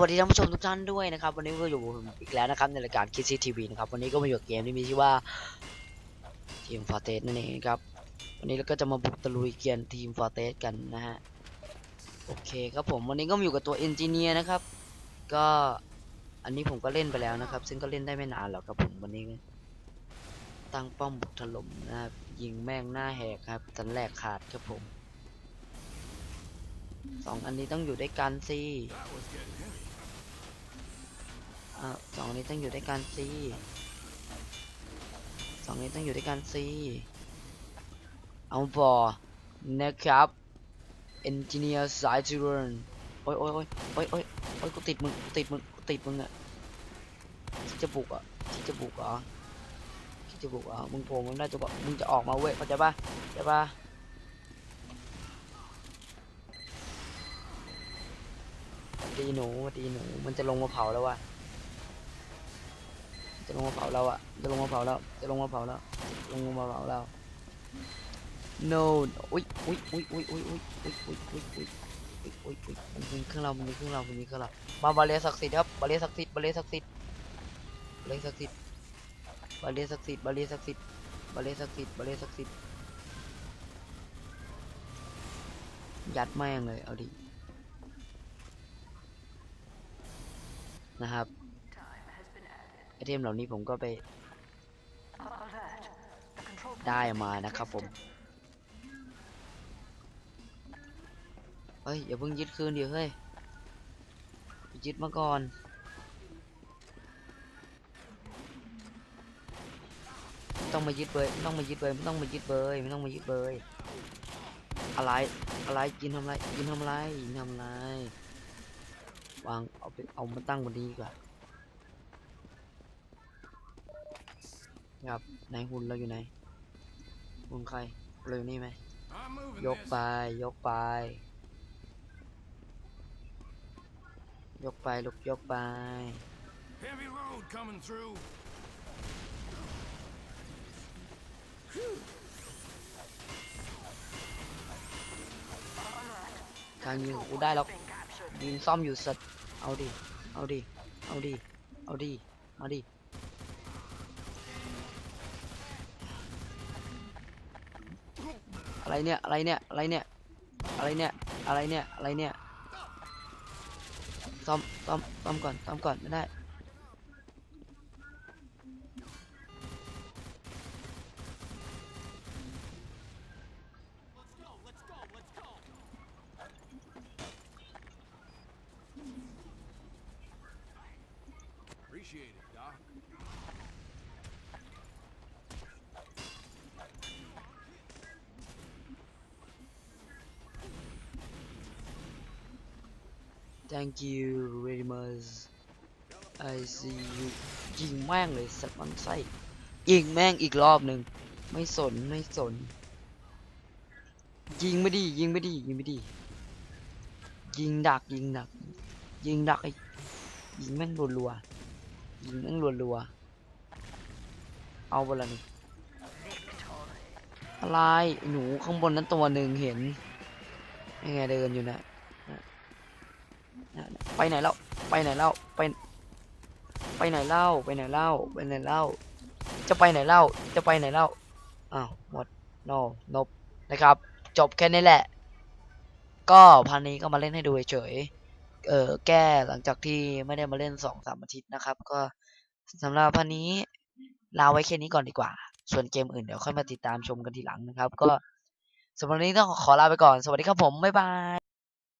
สวัสดีท่านผู้ชมทุกท่านด้วยนะครับ วันนี้ก็อยู่อีกแล้วนะครับในรายการ Kids TV นะครับ วันนี้ก็มาอยู่กับเกมที่มีชื่อว่าทีมฟอร์เตสนั่นเองครับ วันนี้เราก็จะมาบุกตะลุยเกียนทีมฟอร์เตสกันนะฮะ โอเคครับผม วันนี้ก็มาอยู่กับตัวเอนจิเนียร์นะครับ ก็อันนี้ผมก็เล่นไปแล้วนะครับ ซึ่งก็เล่นได้ไม่นานหรอกครับผมวันนี้ ตั้งป้อมบุกถล่มนะครับ ยิงแม่งหน้าแหกครับสันแหลกขาดครับผมสองอันนี้ต้องอยู่ด้วยกันสิอ่ สองนี้ต้องอยู่ด้วยกันสิสองนี้ต้องอยู่ด้วยกันสิเอาบอนะครับ engineer สายจูเรนโอ้ยโอ้ยโอ้ยโอ้ยโอ้ยโอ้ยกูติดมึงกูติดมึงกูติดมึงอะที่จะบุกอะที่จะบุกอที่จะบุกเหรอมึงโผล่มึงได้จะบอกมึงจะออกมาเว้ยเข้าใจปะเข้าใจปะตีหนูตีหนูมันจะลงมาเผาแล้ววะ จะลงมาเผาเราอะจะลงมาเผาเราจะลงมาเผาเราลงมาเผาเรา no อุ้ยอุ้ยอุ้ยอุ้ยอุ้ยอุ้ยอุ้ยอุ้ยอุ้ยอุ้ยอุ้ยอุ้ยอุ้ยมันมีเครื่องเรามันมีเครื่องเรามันมีเครื่องเรามาบาเลียศักดิ์สิทธิ์ครับบาเลียศักดิ์สิทธิ์บาเลียศักดิ์สิทธิ์บาเลียศักดิ์สิทธิ์บาเลียศักดิ์สิทธิ์บาเลียศักดิ์สิทธิ์บาเลียศักดิ์สิทธิ์บาเลียศักดิ์สิทธิ์ยัดแม่งเลยเอาดินะครับ ไอเทมเหล่านี้ผมก็ไปได้มานะครับผมเฮ้ยอย่าเพิ่งยึดคืนเดี๋ยวเฮ้ยยึดมาก่อนต้องมายึดเบยไม่ต้องมายึดเบยไม่ต้องมายึดเบยไม่ต้องมายึดเบยอะไรอะไรยินทำไรยินทำไรยินทำไรวางเอาไปเอามาตั้งบนนี้กว่า ครับไหนหุ่นเราอยู่ไหนหุ่นใครเราอยู่นี่ไหม I'm moving ยก this. ไปยกไป ยกไปลุกยกไป Heavy load coming through. การยิงของกูได้แล้วยิงซ่อมอยู่สัตว์เอาดิ เอาดิ เอาดิ เอาดิ มาดิ อะไรเนี่ยอะไรเนี่ยอะไรเนี่ยอะไรเนี่ยอะไรเนี่ยอะไรเนี่ยซ่อมซ่อมซ่อมก่อนซ่อมก่อนไม่ได้ thank you very much I see you ยิงแม่งเลยสัตว์มันไส้ยิงแม่งอีกรอบหนึ่งไม่สนไม่สน ยิงไม่ดียิงไม่ดียิงไม่ดี ยิงดักยิงดัก ยิงดักไอ้ยิงแม่งรัวๆยิงแม่งรัวๆเอาไปลนี่อะไรหนูข้างบนนั้นตัวหนึ่งเห็นยังไงเดินอยู่นะ ไปไหนแล้วไปไหนแล้วไปไปไหนเล่าไปไหนเล่าไปไหนเล่า จะไปไหนเล่าจะไปไหนเล่าอ้าวหมด no นบนะครับ จบแค่นี้แหละ ก็พันนี้ก็มาเล่นให้ดูเฉยเออแก้หลังจากที่ไม่ได้มาเล่นสองสามอาทิตย์นะครับ ก็สำหรับพันนี้ลาไว้แค่นี้ก่อนดีกว่า ส่วนเกมอื่นเดี๋ยวค่อยมาติดตามชมกันทีหลังนะครับ ก็สำหรับนี้ต้องขอลาไปก่อนสวัสดีครับผมบ๊ายบาย